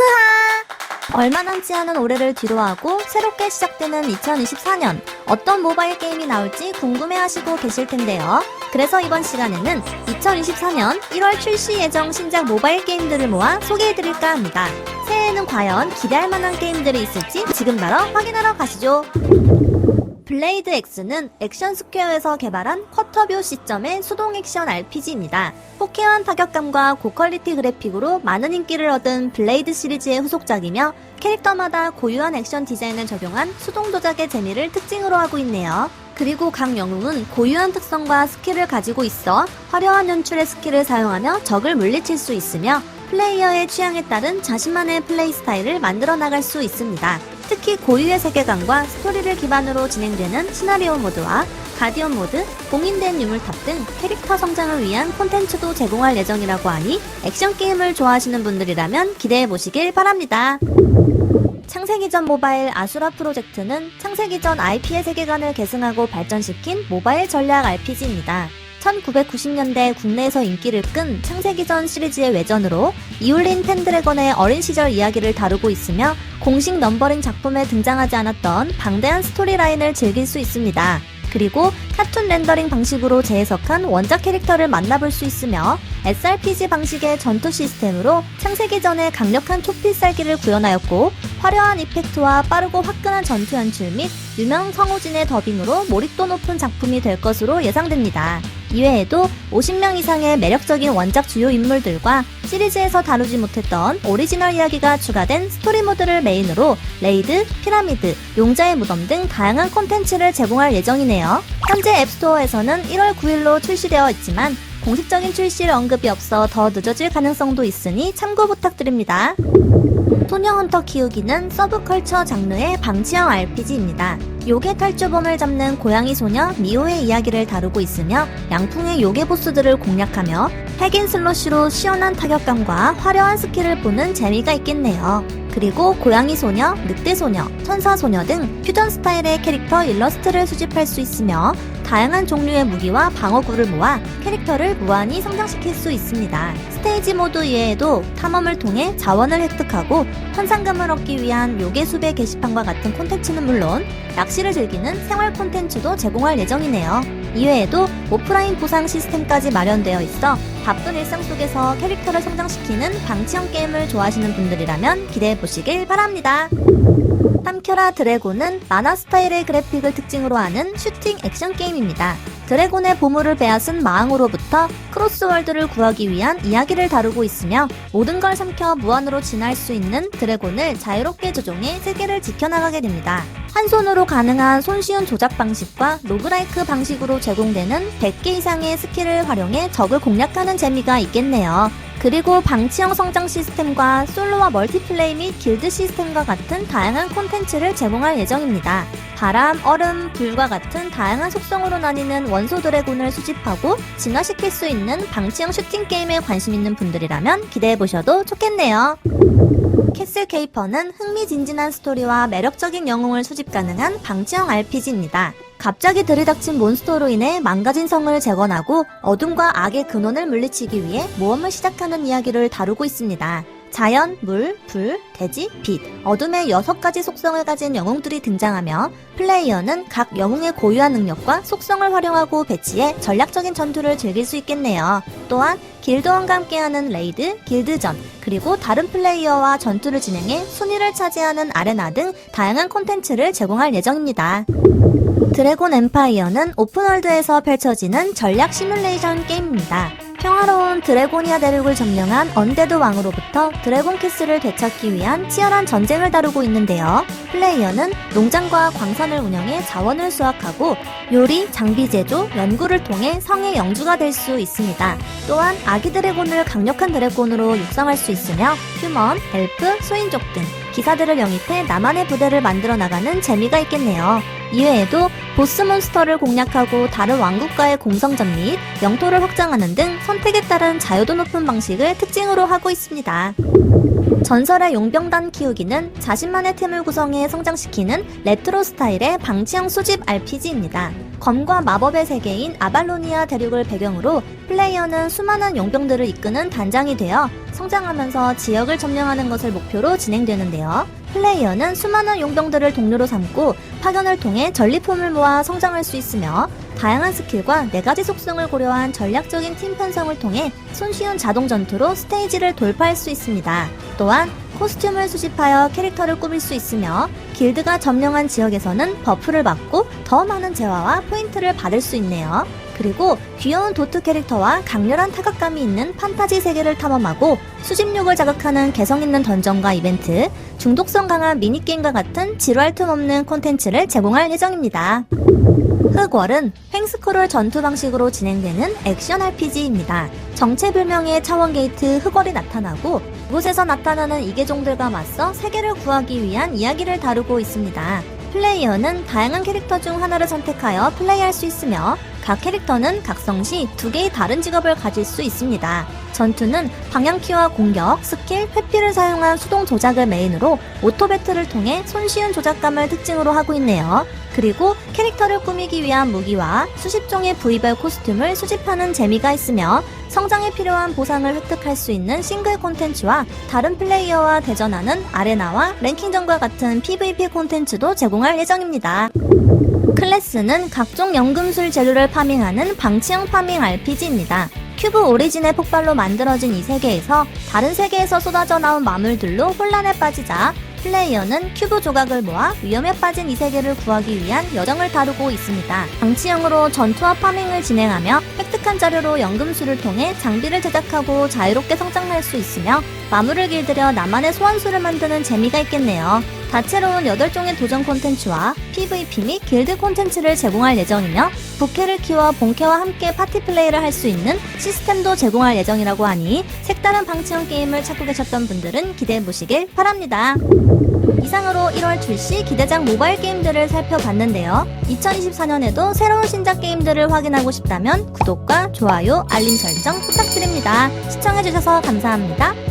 크하! 얼마 남지 않은 올해를 뒤로하고 새롭게 시작되는 2024년 어떤 모바일 게임이 나올지 궁금해하시고 계실 텐데요. 그래서 이번 시간에는 2024년 1월 출시 예정 신작 모바일 게임들을 모아 소개해드릴까 합니다. 새해에는 과연 기대할 만한 게임들이 있을지 지금 바로 확인하러 가시죠. 블레이드 X는 액션 스퀘어에서 개발한 쿼터뷰 시점의 수동 액션 RPG입니다. 포켓한 타격감과 고퀄리티 그래픽으로 많은 인기를 얻은 블레이드 시리즈의 후속작이며 캐릭터마다 고유한 액션 디자인을 적용한 수동 조작의 재미를 특징으로 하고 있네요. 그리고 각 영웅은 고유한 특성과 스킬을 가지고 있어 화려한 연출의 스킬을 사용하며 적을 물리칠 수 있으며 플레이어의 취향에 따른 자신만의 플레이 스타일을 만들어 나갈 수 있습니다. 특히 고유의 세계관과 스토리를 기반으로 진행되는 시나리오 모드와 가디언 모드, 공인된 유물탑 등 캐릭터 성장을 위한 콘텐츠도 제공할 예정이라고 하니 액션 게임을 좋아하시는 분들이라면 기대해 보시길 바랍니다. 창세기전 모바일 아수라 프로젝트는 창세기전 IP의 세계관을 계승하고 발전시킨 모바일 전략 RPG입니다. 1990년대 국내에서 인기를 끈 창세기전 시리즈의 외전으로 이울린 펜드래건의 어린 시절 이야기를 다루고 있으며 공식 넘버링 작품에 등장하지 않았던 방대한 스토리라인을 즐길 수 있습니다. 그리고 카툰 렌더링 방식으로 재해석한 원작 캐릭터를 만나볼 수 있으며 SRPG 방식의 전투 시스템으로 창세기전의 강력한 초필살기를 구현하였고 화려한 이펙트와 빠르고 화끈한 전투 연출 및 유명 성우진의 더빙으로 몰입도 높은 작품이 될 것으로 예상됩니다. 이외에도 50명 이상의 매력적인 원작 주요 인물들과 시리즈에서 다루지 못했던 오리지널 이야기가 추가된 스토리 모드를 메인으로 레이드, 피라미드, 용자의 무덤 등 다양한 콘텐츠를 제공할 예정이네요. 현재 앱스토어에서는 1월 9일로 출시되어 있지만 공식적인 출시일 언급이 없어 더 늦어질 가능성도 있으니 참고 부탁드립니다. 소녀 헌터 키우기는 서브컬처 장르의 방치형 RPG입니다. 요괴 탈주범을 잡는 고양이 소녀 미호의 이야기를 다루고 있으며 양풍의 요괴 보스들을 공략하며 핵인 슬러시로 시원한 타격감과 화려한 스킬을 보는 재미가 있겠네요. 그리고 고양이 소녀, 늑대 소녀, 천사 소녀 등 퓨전 스타일의 캐릭터 일러스트를 수집할 수 있으며 다양한 종류의 무기와 방어구를 모아 캐릭터를 무한히 성장시킬 수 있습니다. 스테이지 모드 이외에도 탐험을 통해 자원을 획득하고 현상금을 얻기 위한 요괴 수배 게시판과 같은 콘텐츠는 물론 낚시를 즐기는 생활 콘텐츠도 제공할 예정이네요. 이외에도 오프라인 보상 시스템까지 마련되어 있어 바쁜 일상 속에서 캐릭터를 성장시키는 방치형 게임을 좋아하시는 분들이라면 기대해 보시길 바랍니다. 탐큐라 드래곤은 만화 스타일의 그래픽을 특징으로 하는 슈팅 액션 게임입니다. 드래곤의 보물을 빼앗은 마왕으로부터 크로스월드를 구하기 위한 이야기를 다루고 있으며 모든 걸 삼켜 무한으로 진화할 수 있는 드래곤을 자유롭게 조종해 세계를 지켜나가게 됩니다. 한 손으로 가능한 손쉬운 조작 방식과 로그라이크 방식으로 제공되는 100개 이상의 스킬을 활용해 적을 공략하는 재미가 있겠네요. 그리고 방치형 성장 시스템과 솔로와 멀티플레이 및 길드 시스템과 같은 다양한 콘텐츠를 제공할 예정입니다. 바람, 얼음, 불과 같은 다양한 속성으로 나뉘는 원소 드래곤을 수집하고 진화시킬 수 있는 방치형 슈팅 게임에 관심 있는 분들이라면 기대해 보셔도 좋겠네요. 캐슬 케이퍼는 흥미진진한 스토리와 매력적인 영웅을 수집 가능한 방치형 RPG입니다. 갑자기 들이닥친 몬스터로 인해 망가진 성을 재건하고 어둠과 악의 근원을 물리치기 위해 모험을 시작하는 이야기를 다루고 있습니다. 자연, 물, 불, 대지, 빛, 어둠의 여섯 가지 속성을 가진 영웅들이 등장하며 플레이어는 각 영웅의 고유한 능력과 속성을 활용하고 배치해 전략적인 전투를 즐길 수 있겠네요. 또한 길드원과 함께하는 레이드, 길드전, 그리고 다른 플레이어와 전투를 진행해 순위를 차지하는 아레나 등 다양한 콘텐츠를 제공할 예정입니다. 드래곤 엠파이어는 오픈월드에서 펼쳐지는 전략 시뮬레이션 게임입니다. 평화로운 드래고니아 대륙을 점령한 언데드 왕으로부터 드래곤 캐슬을 되찾기 위한 치열한 전쟁을 다루고 있는데요. 플레이어는 농장과 광산을 운영해 자원을 수확하고 요리, 장비 제조, 연구를 통해 성의 영주가 될 수 있습니다. 또한 아기 드래곤을 강력한 드래곤으로 육성할 수 있으며 휴먼, 엘프, 소인족 등 기사들을 영입해 나만의 부대를 만들어 나가는 재미가 있겠네요. 이외에도 보스 몬스터를 공략하고 다른 왕국과의 공성전 및 영토를 확장하는 등 선택에 따른 자유도 높은 방식을 특징으로 하고 있습니다. 전설의 용병단 키우기는 자신만의 팀을 구성해 성장시키는 레트로 스타일의 방치형 수집 RPG입니다. 검과 마법의 세계인 아발로니아 대륙을 배경으로 플레이어는 수많은 용병들을 이끄는 단장이 되어 성장하면서 지역을 점령하는 것을 목표로 진행되는데요. 플레이어는 수많은 용병들을 동료로 삼고 파견을 통해 전리품을 모아 성장할 수 있으며 다양한 스킬과 네 가지 속성을 고려한 전략적인 팀 편성을 통해 손쉬운 자동 전투로 스테이지를 돌파할 수 있습니다. 또한 코스튬을 수집하여 캐릭터를 꾸밀 수 있으며 길드가 점령한 지역에서는 버프를 받고 더 많은 재화와 포인트를 받을 수 있네요. 그리고 귀여운 도트 캐릭터와 강렬한 타격감이 있는 판타지 세계를 탐험하고 수집욕을 자극하는 개성 있는 던전과 이벤트, 중독성 강한 미니게임과 같은 지루할 틈 없는 콘텐츠를 제공할 예정입니다. 흑월은 횡스크롤 전투 방식으로 진행되는 액션 RPG입니다. 정체불명의 차원 게이트 흑월이 나타나고 이곳에서 나타나는 이계종들과 맞서 세계를 구하기 위한 이야기를 다루고 있습니다. 플레이어는 다양한 캐릭터 중 하나를 선택하여 플레이할 수 있으며 각 캐릭터는 각성시 두 개의 다른 직업을 가질 수 있습니다. 전투는 방향키와 공격, 스킬, 회피를 사용한 수동 조작을 메인으로 오토 배틀을 통해 손쉬운 조작감을 특징으로 하고 있네요. 그리고 캐릭터를 꾸미기 위한 무기와 수십 종의 부위별 코스튬을 수집하는 재미가 있으며 성장에 필요한 보상을 획득할 수 있는 싱글 콘텐츠와 다른 플레이어와 대전하는 아레나와 랭킹전과 같은 PVP 콘텐츠도 제공할 예정입니다. 클래스는 각종 연금술 재료를 파밍하는 방치형 파밍 RPG입니다. 큐브 오리진의 폭발로 만들어진 이 세계에서 다른 세계에서 쏟아져 나온 마물들로 혼란에 빠지자 플레이어는 큐브 조각을 모아 위험에 빠진 이 세계를 구하기 위한 여정을 다루고 있습니다. 방치형으로 전투와 파밍을 진행하며 획득한 자료로 연금술을 통해 장비를 제작하고 자유롭게 성장할 수 있으며 마물을 길들여 나만의 소환수를 만드는 재미가 있겠네요. 다채로운 8종의 도전 콘텐츠와 PVP 및 길드 콘텐츠를 제공할 예정이며 부캐를 키워 본캐와 함께 파티 플레이를 할 수 있는 시스템도 제공할 예정이라고 하니 색다른 방치형 게임을 찾고 계셨던 분들은 기대해 보시길 바랍니다. 이상으로 1월 출시 기대작 모바일 게임들을 살펴봤는데요. 2024년에도 새로운 신작 게임들을 확인하고 싶다면 구독과 좋아요, 알림 설정 부탁드립니다. 시청해주셔서 감사합니다.